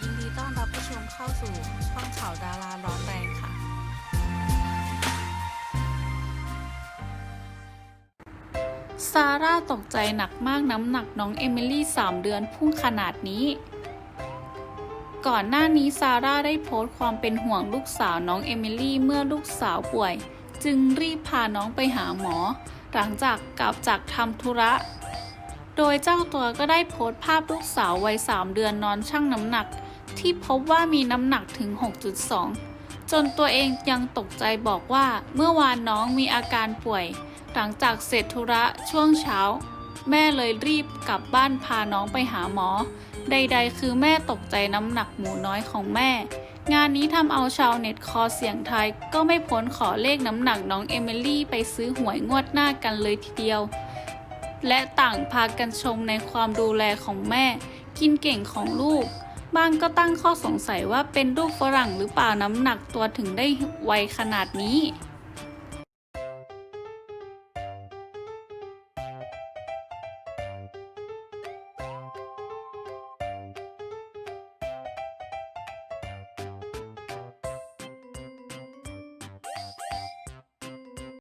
ยินดีต้อนรับผู้ชมเข้าสู่ช่องข่าวดาราร้อนแรงค่ะ ซาร่าตกใจหนักมากน้ำหนักน้องเอมิลี่ 3 เดือนพุ่งขนาดนี้ ก่อนหน้านี้ซาร่าได้โพสต์ความเป็นห่วงลูกสาวน้องเอมิลี่เมื่อลูกสาวป่วย จึงรีบพาน้องไปหาหมอ หลังจากกลับจากทำธุระ โดยเจ้าตัวก็ได้โพสต์ภาพลูกสาววัย 3 เดือนนอนชั่งน้ำหนัก ที่พบว่ามีน้ำหนักถึง 6.2 จนตัวเองยังตกใจบอกว่าเมื่อวานน้องมีอาการป่วย หลังจากเสร็จธุระช่วงเช้า แม่เลยรีบกลับบ้านพาน้องไปหาหมอ ใดๆ คือแม่ตกใจน้ำหนักหมูน้อยของแม่ งานนี้ทำเอาชาวเน็ตคอเสียงไทยก็ไม่พ้นขอเลขน้ำหนักน้องเอมิลี่ไปซื้อหวยงวดหน้ากันเลยทีเดียว และต่างพากันชมในความดูแลของแม่ กินเก่งของลูกบางก็ตั้งข้อสงสัยว่าเป็นลูกฝรั่งหรือเปล่าน้ำหนักตัวถึงได้ไวขนาดนี้